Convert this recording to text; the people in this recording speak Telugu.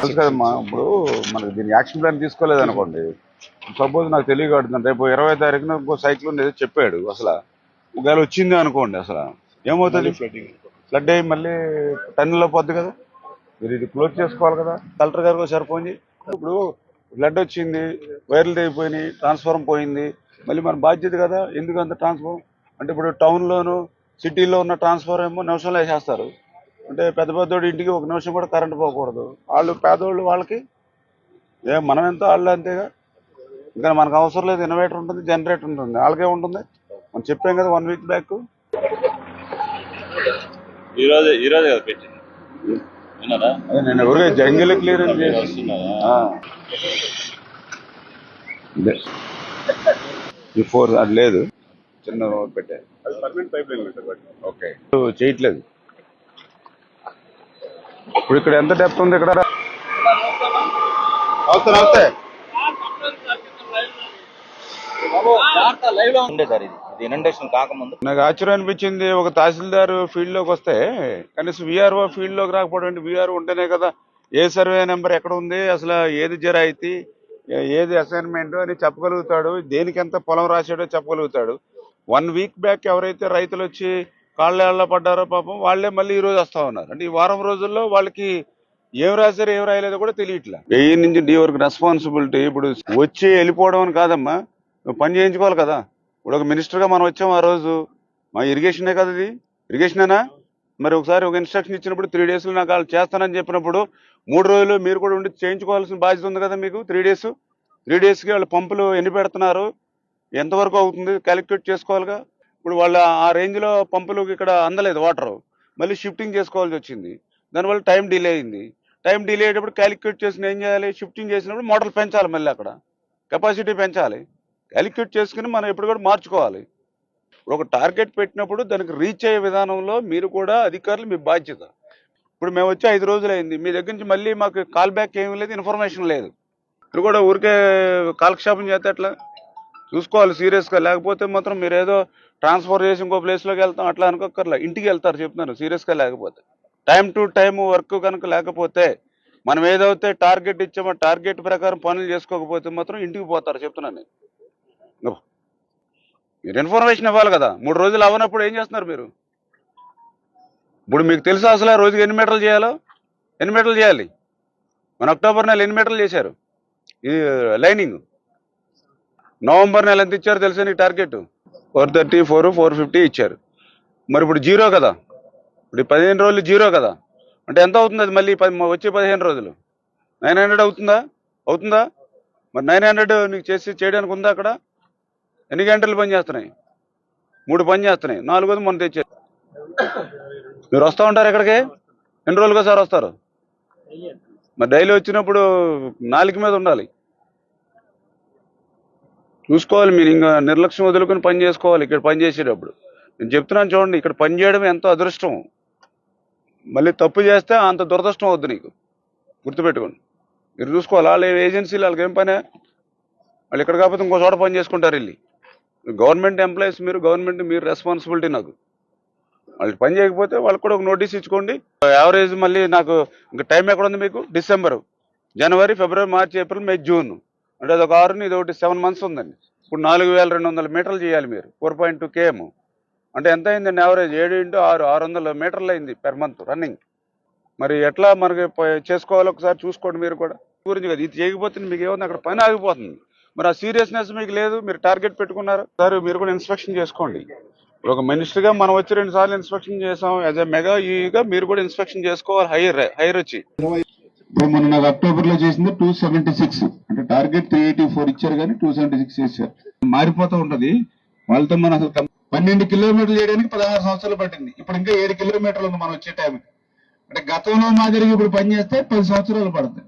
తెలుసు కదమ్మా ఇప్పుడు మనకి దీని యాక్షన్ ప్లాన్ తీసుకోలేదు అనుకోండి. సపోజ్ నాకు తెలియకడుతుంది రేపు ఇరవై తారీఖున ఇంకో సైకిల్ ఏదో చెప్పాడు అసలు. ఒకవేళ వచ్చింది అనుకోండి అసలు. ఏమవుతుంది? ఫ్లడ్ అయ్యి మళ్ళీ టన్నులో పోద్ది కదా. మీరు ఇది క్లోజ్ చేసుకోవాలి కదా. కలెక్టర్ గారికి ఒకసారి ఫోన్ చేయి. ఇప్పుడు ఫ్లడ్ వచ్చింది వైర్లు తెగిపోయినాయి ట్రాన్స్ఫార్మ్ పోయింది. మళ్ళీ మన బాధ్యత కదా. ఎందుకు అంత ట్రాన్స్ఫార్మ్ అంటే ఇప్పుడు టౌన్లోను సిటీలో ఉన్న ట్రాన్స్ఫార్మ్ ఏమో నిమిషంలో వేసేస్తారు. అంటే పెద్ద పెద్దోడి ఇంటికి ఒక నిమిషం కూడా కరెంట్ పోకూడదు. వాళ్ళు పేదోళ్ళు వాళ్ళకి ఏ మనం ఎంత వాళ్ళు అంతేగా? ఇంకా మనకు అవసరం లేదు ఇన్వర్టర్ ఉంటుంది జనరేటర్ ఉంటుంది. వాళ్ళకే ఉంటుంది. మనం చెప్పాం కదా వన్ వీక్ బ్యాక్ ఈ రోజు ఈ రోజు కదా పెట్టింది నేను ఎవరిగా జంగిల్ క్లియరెన్స్. ఇదే. బిఫోర్ అది లేదు. చిన్న రోడ్ పెట్టా అది పర్మనెంట్ పైప్ లైన్ పెట్టారు బట్ ఓకే. చేయట్లేదు. ఇప్పుడు ఇక్కడ ఎంత డెప్త్ ఉంది ఇక్కడ? అవుతాయి అవుతాయి ఉండే సార్ ఇది. ఇది ఇనండేషన్ కాకముందు. నాకు ఆశ్చర్యం అనిపించింది ఒక తహసీల్దార్ ఫీల్డ్లోకి వస్తే కనీసం విఆర్ఓ ఫీల్డ్లోకి రాకపోవడం విఆర్ఓ ఉంటేనే కదా ఏ సర్వే నెంబర్ ఎక్కడ ఉంది అసలు ఏది జరాయితీ ఏది అసైన్మెంట్ అని చెప్పగలుగుతాడు దేనికి ఎంత పొలం రాశాడో చెప్పగలుగుతాడు. వన్ వీక్ బ్యాక్ ఎవరైతే రైతులు వచ్చి కాళ్ళ పడ్డారో పాపం వాళ్ళే మళ్ళీ ఈ రోజు వస్తా ఉన్నారు. అంటే ఈ వారం రోజుల్లో వాళ్ళకి ఏం రాశారు ఏం రాయలేదో కూడా తెలియట్లే. వెయ్యి నుంచి డి వరకు రెస్పాన్సిబిలిటీ ఇప్పుడు వచ్చి వెళ్ళిపోవడం అని కాదమ్మా నువ్వు పని చేయించుకోవాలి కదా. ఇప్పుడు ఒక మినిస్టర్గా మనం వచ్చాం ఆ రోజు. మా ఇరిగేషనే కదా ఇది? ఇరిగేషనేనా మరి ఒకసారి ఒక ఇన్స్ట్రక్షన్ ఇచ్చినప్పుడు త్రీ డేస్లో నాకు వాళ్ళు చేస్తానని చెప్పినప్పుడు మూడు రోజులు మీరు కూడా ఉండి చేయించుకోవాల్సిన బాధ్యత ఉంది కదా మీకు? త్రీ డేస్ త్రీ డేస్కి వాళ్ళు పంపులు ఎన్ని పెడుతున్నారు? ఎంతవరకు అవుతుంది? క్యాలిక్యులేట్ చేసుకోవాలిగా? ఇప్పుడు వాళ్ళ ఆ రేంజ్లో పంపులు ఇక్కడ అందలేదు వాటర్ మళ్ళీ షిఫ్టింగ్ చేసుకోవాల్సి వచ్చింది. దానివల్ల టైం డిలే అయింది. టైం డిలే అయ్యేటప్పుడు క్యాలిక్యులేట్ చేసిన ఏం చేయాలి? షిఫ్టింగ్ చేసినప్పుడు మోటార్ పెంచాలి మళ్ళీ అక్కడ. కెపాసిటీ పెంచాలి. క్యాలిక్యులేట్ చేసుకుని మనం ఎప్పుడు కూడా మార్చుకోవాలి. ఇప్పుడు ఒక టార్గెట్ పెట్టినప్పుడు దానికి రీచ్ అయ్యే విధానంలో మీరు కూడా అధికారులు మీ బాధ్యత. ఇప్పుడు మేము వచ్చి ఐదు రోజులు అయింది. మీ దగ్గర నుంచి మళ్ళీ మాకు కాల్ బ్యాక్ ఏమీ లేదు ఇన్ఫర్మేషన్ లేదు. మీరు కూడా ఊరికే కాలక్షేపం చేస్తే ఎట్లా? చూసుకోవాలి సీరియస్గా లేకపోతే మాత్రం మీరు ఏదో ట్రాన్స్ఫర్ చేసి ఇంకో ప్లేస్లోకి వెళ్తాం అట్లా అనుకోకర్లా ఇంటికి వెళ్తారు చెప్తున్నాను సీరియస్గా లేకపోతే. టైం టు టైం వర్క్ కనుక లేకపోతే మనం ఏదైతే టార్గెట్ ఇచ్చామో టార్గెట్ ప్రకారం పనులు చేసుకోకపోతే మాత్రం ఇంటికి పోతారు చెప్తున్నాను నేను. మీరు ఇన్ఫర్మేషన్ ఇవ్వాలి కదా. మూడు రోజులు అవ్వనప్పుడు ఏం చేస్తున్నారు మీరు? ఇప్పుడు మీకు తెలుసా అసలు రోజుకి ఎన్ని మీటర్లు చేయాలో? ఎన్ని మీటర్లు చేయాలి? మన అక్టోబర్ నెల ఎన్ని మీటర్లు చేశారు? ఇది లైనింగ్ uh, నవంబర్ నెల ఎంత ఇచ్చారు తెలుసా నీకు target four thirty four four fifty ఇచ్చారు. మరి ఇప్పుడు జీరో కదా? ఇప్పుడు పదిహేను రోజులు జీరో కదా? అంటే ఎంత అవుతుంది అది మళ్ళీ పది వచ్చే పదిహేను రోజులు? నైన్ హండ్రెడ్ అవుతుందా? అవుతుందా? మరి నైన్ హండ్రెడ్ నీకు చేసి చేయడానికి ఉందా అక్కడ? ఎన్ని గంటలు పని చేస్తున్నాయి? మూడు పని చేస్తున్నాయి. నాలుగోది మొన్న తెచ్చారు. మీరు వస్తూ ఉంటారు ఎక్కడికి? ఎన్ని రోజులుగా సార్ వస్తారు? మరి డైలీ వచ్చినప్పుడు నాలుగు మీద ఉండాలి. చూసుకోవాలి మీరు ఇంకా నిర్లక్ష్యం వదులుకొని పని చేసుకోవాలి ఇక్కడ పని చేసేటప్పుడు. నేను చెప్తున్నాను చూడండి ఇక్కడ పని చేయడం ఎంతో అదృష్టం. మళ్ళీ తప్పు చేస్తే అంత దురదృష్టం అవుద్ది నీకు. గుర్తుపెట్టుకోండి. మీరు చూసుకోవాలి వాళ్ళ ఏజెన్సీలు వాళ్ళకి ఏం పనే? వాళ్ళు ఇక్కడ కాకపోతే ఇంకో చోట పని చేసుకుంటారు వెళ్ళి. గవర్నమెంట్ ఎంప్లాయీస్ మీరు గవర్నమెంట్ మీరు రెస్పాన్సిబిలిటీ నాకు. వాళ్ళు పని చేయకపోతే వాళ్ళకి కూడా ఒక నోటీస్ ఇచ్చుకోండి. యావరేజ్ మళ్ళీ నాకు ఇంకా టైం ఎక్కడ ఉంది మీకు? డిసెంబర్. జనవరి ఫిబ్రవరి మార్చి ఏప్రిల్ మే జూన్. అంటే అది ఒక ఆరు ఇది ఒకటి సెవెన్ మంత్స్ ఉందండి. ఇప్పుడు నాలుగు వేల రెండు వందల మీటర్లు చేయాలి మీరు. ఫోర్ పాయింట్ టూ కేఎం అంటే ఎంత అయిందండి యావరేజ్? ఏడు ఇంటూ ఆరు ఆరు వందల మీటర్లు అయింది పెర్ మంత్ రన్నింగ్. మరి ఎట్లా మనకి చేసుకోవాలో ఒకసారి చూసుకోండి మీరు కూడా. గురించి కదా ఇది చేయకపోతే మీకు ఏమన్నా అక్కడ పని ఆగిపోతుంది. మరి ఆ సీరియస్నెస్ మీకు లేదు మీరు టార్గెట్ పెట్టుకున్నారు. సార్ మీరు కూడా ఇన్స్పెక్షన్ చేసుకోండి. ఒక మినిస్టర్గా మనం వచ్చి రెండు సార్లు ఇన్స్పెక్షన్ చేసాం యాజ్ ఎ మెగా ఈగా మీరు కూడా ఇన్స్పెక్షన్ చేసుకోవాలి హైర్ హైర్ వచ్చి. ఇప్పుడు మొన్న అక్టోబర్లో చేసింది టూ సెవెంటీ సిక్స్. అంటే టార్గెట్ త్రీ ఎయిటీ ఫోర్ ఇచ్చారు కానీ టూ సెవెంటీ సిక్స్ చేశారు. మారిపోతూ ఉంటది. వాళ్ళతో మనం అసలు పన్నెండు కిలోమీటర్లు చేయడానికి పదహారు సంవత్సరాలు పట్టింది. ఇప్పుడు ఇంకా ఏడు కిలోమీటర్లు ఉంది మనం వచ్చే టైంకి అంటే గతంలో మాదిరిగా ఇప్పుడు పని చేస్తే పది సంవత్సరాలు పడుతుంది.